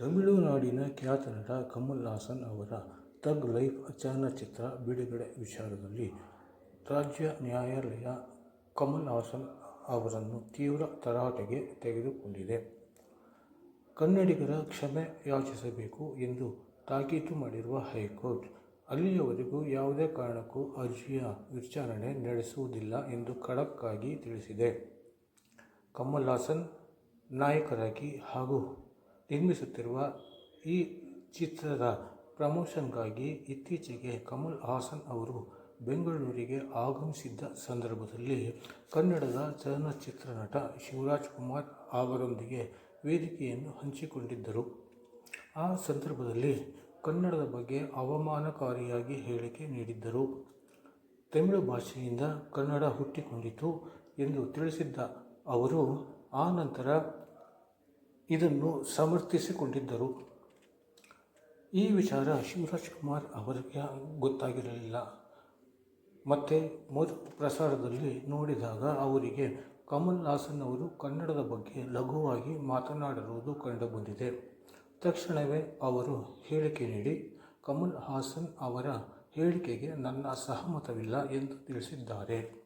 ತಮಿಳುನಾಡಿನ ಖ್ಯಾತ ನಟ ಕಮಲ್ ಹಾಸನ್ ಅವರ ಥಗ್ ಲೈಫ್ ಚಲನಚಿತ್ರ ಬಿಡುಗಡೆ ವಿಚಾರದಲ್ಲಿ ರಾಜ್ಯ ನ್ಯಾಯಾಲಯ ಕಮಲ್ ಹಾಸನ್ ಅವರನ್ನು ತೀವ್ರ ತರಾಟೆಗೆ ತೆಗೆದುಕೊಂಡಿದೆ. ಕನ್ನಡಿಗರ ಕ್ಷಮೆ ಯಾಚಿಸಬೇಕು ಎಂದು ತಾಕೀತು ಮಾಡಿರುವ ಹೈಕೋರ್ಟ್, ಅಲ್ಲಿಯವರೆಗೂ ಯಾವುದೇ ಕಾರಣಕ್ಕೂ ಅರ್ಜಿಯ ವಿಚಾರಣೆ ನಡೆಸುವುದಿಲ್ಲ ಎಂದು ಖಡಕ್ಕಾಗಿ ತಿಳಿಸಿದೆ. ಕಮಲ್ ಹಾಸನ್ ನಾಯಕರಾಗಿ ಹಾಗೂ ನಿರ್ಮಿಸುತ್ತಿರುವ ಈ ಚಿತ್ರದ ಪ್ರಮೋಷನ್ಗಾಗಿ ಇತ್ತೀಚೆಗೆ ಕಮಲ್ ಹಾಸನ್ ಅವರು ಬೆಂಗಳೂರಿಗೆ ಆಗಮಿಸಿದ್ದ ಸಂದರ್ಭದಲ್ಲಿ ಕನ್ನಡದ ಚಲನಚಿತ್ರ ನಟ ಶಿವರಾಜ್ ಕುಮಾರ್ ಅವರೊಂದಿಗೆ ವೇದಿಕೆಯನ್ನು ಹಂಚಿಕೊಂಡಿದ್ದರು. ಆ ಸಂದರ್ಭದಲ್ಲಿ ಕನ್ನಡದ ಬಗ್ಗೆ ಅವಮಾನಕಾರಿಯಾಗಿ ಹೇಳಿಕೆ ನೀಡಿದ್ದರು. ತಮಿಳು ಭಾಷೆಯಿಂದ ಕನ್ನಡ ಹುಟ್ಟಿಕೊಂಡಿತು ಎಂದು ತಿಳಿಸಿದ್ದ ಅವರು, ಆ ನಂತರ ಇದನ್ನು ಸಮರ್ಥಿಸಿಕೊಂಡಿದ್ದರು. ಈ ವಿಚಾರ ಶಿವರಾಜಕುಮಾರ್ ಅವರಿಗೆ ಗೊತ್ತಾಗಿರಲಿಲ್ಲ. ಮತ್ತು ಮತ್ತೆ ಮರುಪ್ರಸಾರದಲ್ಲಿ ನೋಡಿದಾಗ ಅವರಿಗೆ ಕಮಲ್ ಹಾಸನ್ ಅವರು ಕನ್ನಡದ ಬಗ್ಗೆ ಲಘುವಾಗಿ ಮಾತನಾಡಿರುವುದು ಕಂಡುಬಂದಿದೆ. ತಕ್ಷಣವೇ ಅವರು ಹೇಳಿಕೆ ನೀಡಿ, ಕಮಲ್ ಹಾಸನ್ ಅವರ ಹೇಳಿಕೆಗೆ ನನ್ನ ಸಹಮತವಿಲ್ಲ ಎಂದು ತಿಳಿಸಿದ್ದಾರೆ.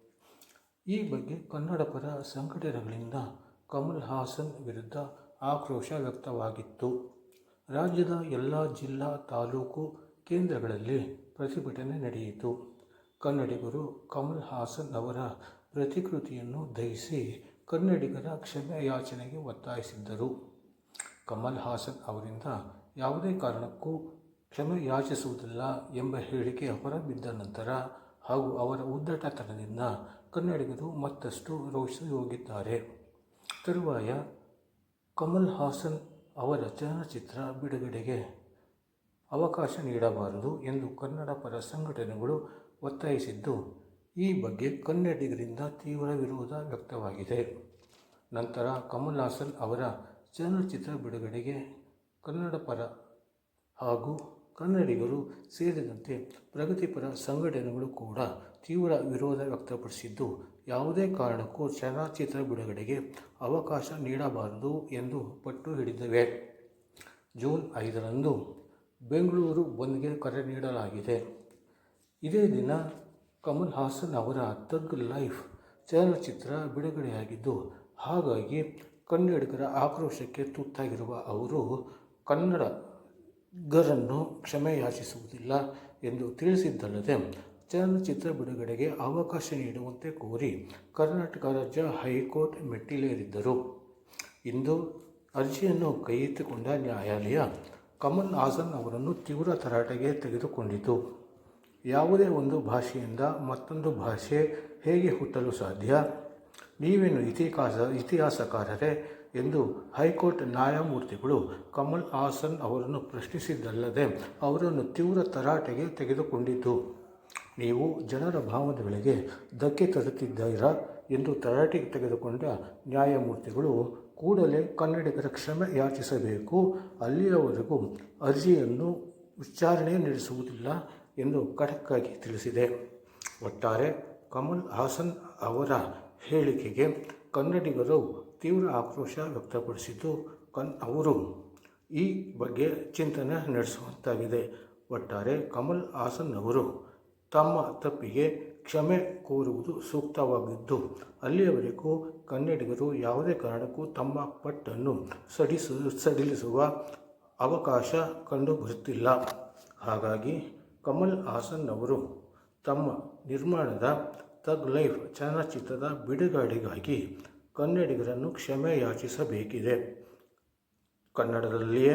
ಈ ಬಗ್ಗೆ ಕನ್ನಡ ಪರ ಸಂಘಟನೆಗಳಿಂದ ಕಮಲ್ ಹಾಸನ್ ವಿರುದ್ಧ ಆಕ್ರೋಶ ವ್ಯಕ್ತವಾಗಿತ್ತು. ರಾಜ್ಯದ ಎಲ್ಲ ಜಿಲ್ಲಾ, ತಾಲೂಕು ಕೇಂದ್ರಗಳಲ್ಲಿ ಪ್ರತಿಭಟನೆ ನಡೆಯಿತು. ಕನ್ನಡಿಗರು ಕಮಲ್ ಹಾಸನ್ ಅವರ ಪ್ರತಿಕೃತಿಯನ್ನು ದಹಿಸಿ ಕನ್ನಡಿಗರ ಕ್ಷಮೆಯಾಚನೆಗೆ ಒತ್ತಾಯಿಸಿದ್ದರು. ಕಮಲ್ ಹಾಸನ್ ಅವರಿಂದ ಯಾವುದೇ ಕಾರಣಕ್ಕೂ ಕ್ಷಮೆ ಯಾಚಿಸುವುದಿಲ್ಲ ಎಂಬ ಹೇಳಿಕೆ ಹೊರಬಿದ್ದ ನಂತರ ಹಾಗೂ ಅವರ ಉದ್ದಟತನದಿಂದ ಕನ್ನಡಿಗರು ಮತ್ತಷ್ಟು ರೋಸಿಹೋಗಿದ್ದಾರೆ. ತರುವಾಯ ಕಮಲ್ ಹಾಸನ್ ಅವರ ಚಲನಚಿತ್ರ ಬಿಡುಗಡೆಗೆ ಅವಕಾಶ ನೀಡಬಾರದು ಎಂದು ಕನ್ನಡ ಪರ ಸಂಘಟನೆಗಳು ಒತ್ತಾಯಿಸಿದ್ದು, ಈ ಬಗ್ಗೆ ಕನ್ನಡಿಗರಿಂದ ತೀವ್ರ ವಿರೋಧ ವ್ಯಕ್ತವಾಗಿದೆ. ನಂತರ ಕಮಲ್ ಹಾಸನ್ ಅವರ ಚಲನಚಿತ್ರ ಬಿಡುಗಡೆಗೆ ಕನ್ನಡ ಪರ ಹಾಗೂ ಕನ್ನಡಿಗರು ಸೇರಿದಂತೆ ಪ್ರಗತಿಪರ ಸಂಘಟನೆಗಳು ಕೂಡ ತೀವ್ರ ವಿರೋಧ ವ್ಯಕ್ತಪಡಿಸಿದ್ದು, ಯಾವುದೇ ಕಾರಣಕ್ಕೂ ಚಲನಚಿತ್ರ ಬಿಡುಗಡೆಗೆ ಅವಕಾಶ ನೀಡಬಾರದು ಎಂದು ಪಟ್ಟು ಹಿಡಿದಿವೆ. ಜೂನ್ ಐದರಂದು ಬೆಂಗಳೂರು ಬಂದ್ಗೆ ಕರೆ ನೀಡಲಾಗಿದೆ. ಇದೇ ದಿನ ಕಮಲ್ ಹಾಸನ್ ಅವರ ಥಗ್ ಲೈಫ್ ಚಲನಚಿತ್ರ ಬಿಡುಗಡೆಯಾಗಿದ್ದು, ಹಾಗಾಗಿ ಕನ್ನಡಿಗರ ಆಕ್ರೋಶಕ್ಕೆ ತುತ್ತಾಗಿರುವ ಅವರು ಕನ್ನಡಗರನ್ನು ಕ್ಷಮೆ ಯಾಚಿಸುವುದಿಲ್ಲ ಎಂದು ತಿಳಿಸಿದ್ದಲ್ಲದೆ, ಚಲನಚಿತ್ರ ಬಿಡುಗಡೆಗೆ ಅವಕಾಶ ನೀಡುವಂತೆ ಕೋರಿ ಕರ್ನಾಟಕ ರಾಜ್ಯ ಹೈಕೋರ್ಟ್ ಮೆಟ್ಟಿಲೇರಿದ್ದರು. ಇಂದು ಅರ್ಜಿಯನ್ನು ಕೈಗೆತ್ತಿಕೊಂಡ ನ್ಯಾಯಾಲಯ, ಕಮಲ್ ಹಾಸನ್ ಅವರನ್ನು ತೀವ್ರ ತರಾಟೆಗೆ ತೆಗೆದುಕೊಂಡಿತು. ಯಾವುದೇ ಒಂದು ಭಾಷೆಯಿಂದ ಮತ್ತೊಂದು ಭಾಷೆ ಹೇಗೆ ಹುಟ್ಟಲು ಸಾಧ್ಯ? ನೀವೇನು ಇತಿಹಾಸ ಇತಿಹಾಸಕಾರರೇ ಎಂದು ಹೈಕೋರ್ಟ್ ನ್ಯಾಯಮೂರ್ತಿಗಳು ಕಮಲ್ ಹಾಸನ್ ಅವರನ್ನು ಪ್ರಶ್ನಿಸಿದ್ದಲ್ಲದೆ, ಅವರನ್ನು ತೀವ್ರ ತರಾಟೆಗೆ ತೆಗೆದುಕೊಂಡಿತು. ನೀವು ಜನರ ಭಾವನೆಗಳಿಗೆ ಧಕ್ಕೆ ತರುತ್ತಿದ್ದೀರಾ ಎಂದು ತರಾಟೆಗೆ ತೆಗೆದುಕೊಂಡ ನ್ಯಾಯಮೂರ್ತಿಗಳು, ಕೂಡಲೇ ಕನ್ನಡಿಗರ ಕ್ಷಮೆ ಯಾಚಿಸಬೇಕು, ಅಲ್ಲಿಯವರೆಗೂ ಅರ್ಜಿಯನ್ನು ವಿಚಾರಣೆ ನಡೆಸುವುದಿಲ್ಲ ಎಂದು ಕಟಕ್ಕಾಗಿ ತಿಳಿಸಿದೆ. ಒಟ್ಟಾರೆ ಕಮಲ್ ಹಾಸನ್ ಅವರ ಹೇಳಿಕೆಗೆ ಕನ್ನಡಿಗರು ತೀವ್ರ ಆಕ್ರೋಶ ವ್ಯಕ್ತಪಡಿಸಿದ್ದು, ಅವರು ಈ ಬಗ್ಗೆ ಚಿಂತನೆ ನಡೆಸುವಂತಾಗಿದೆ. ಒಟ್ಟಾರೆ ಕಮಲ್ ಹಾಸನ್ ಅವರು ತಮ್ಮ ತಪ್ಪಿಗೆ ಕ್ಷಮೆ ಕೋರುವುದು ಸೂಕ್ತವಾಗಿದ್ದು, ಅಲ್ಲಿಯವರೆಗೂ ಕನ್ನಡಿಗರು ಯಾವುದೇ ಕಾರಣಕ್ಕೂ ತಮ್ಮ ಪಟ್ಟನ್ನು ಸಡಿಲಿಸುವ ಅವಕಾಶ ಕಂಡುಬರುತ್ತಿಲ್ಲ. ಹಾಗಾಗಿ ಕಮಲ್ ಹಾಸನ್ ಅವರು ತಮ್ಮ ನಿರ್ಮಾಣದ ತಗ್ ಲೈಫ್ ಚಲನಚಿತ್ರದ ಬಿಡುಗಡೆಗಾಗಿ ಕನ್ನಡಿಗರನ್ನು ಕ್ಷಮೆ ಯಾಚಿಸಬೇಕಿದೆ. ಕನ್ನಡದಲ್ಲಿಯೇ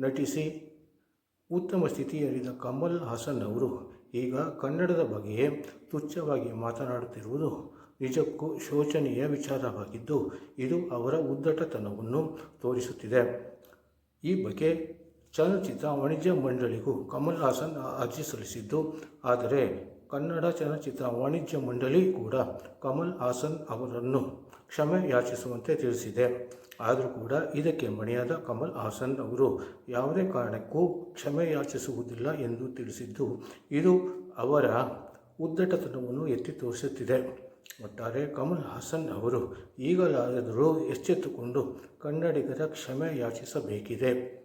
ನಟಿಸಿ ಉತ್ತಮ ಸ್ಥಿತಿಯಲ್ಲಿದ್ದ ಕಮಲ್ ಹಾಸನ್ ಅವರು ಈಗ ಕನ್ನಡದ ಬಗ್ಗೆಯೇ ತುಚ್ಛವಾಗಿ ಮಾತನಾಡುತ್ತಿರುವುದು ನಿಜಕ್ಕೂ ಶೋಚನೀಯ ವಿಚಾರವಾಗಿದ್ದು, ಇದು ಅವರ ಉದ್ದಟತನವನ್ನು ತೋರಿಸುತ್ತಿದೆ. ಈ ಬಗ್ಗೆ ಚಲನಚಿತ್ರ ವಾಣಿಜ್ಯ ಮಂಡಳಿಗೂ ಕಮಲ್ ಹಾಸನ್ ಅರ್ಜಿ ಸಲ್ಲಿಸಿದ್ದು, ಆದರೆ ಕನ್ನಡ ಚಲನಚಿತ್ರ ವಾಣಿಜ್ಯ ಮಂಡಳಿ ಕೂಡ ಕಮಲ್ ಹಾಸನ್ ಅವರನ್ನು ಕ್ಷಮೆ ಯಾಚಿಸುವಂತೆ ತಿಳಿಸಿದೆ. ಆದರೂ ಕೂಡ ಇದಕ್ಕೆ ಮಣಿಯಾದ ಕಮಲ್ ಹಾಸನ್ ಅವರು ಯಾವುದೇ ಕಾರಣಕ್ಕೂ ಕ್ಷಮೆ ಯಾಚಿಸುವುದಿಲ್ಲ ಎಂದು ತಿಳಿಸಿದ್ದು, ಇದು ಅವರ ಉದ್ದಟತನವನ್ನು ಎತ್ತಿ ತೋರಿಸುತ್ತಿದೆ. ಒಟ್ಟಾರೆ ಕಮಲ್ ಹಾಸನ್ ಅವರು ಈಗಲಾದರೂ ಎಚ್ಚೆತ್ತುಕೊಂಡು ಕನ್ನಡಿಗರ ಕ್ಷಮೆ ಯಾಚಿಸಬೇಕಿದೆ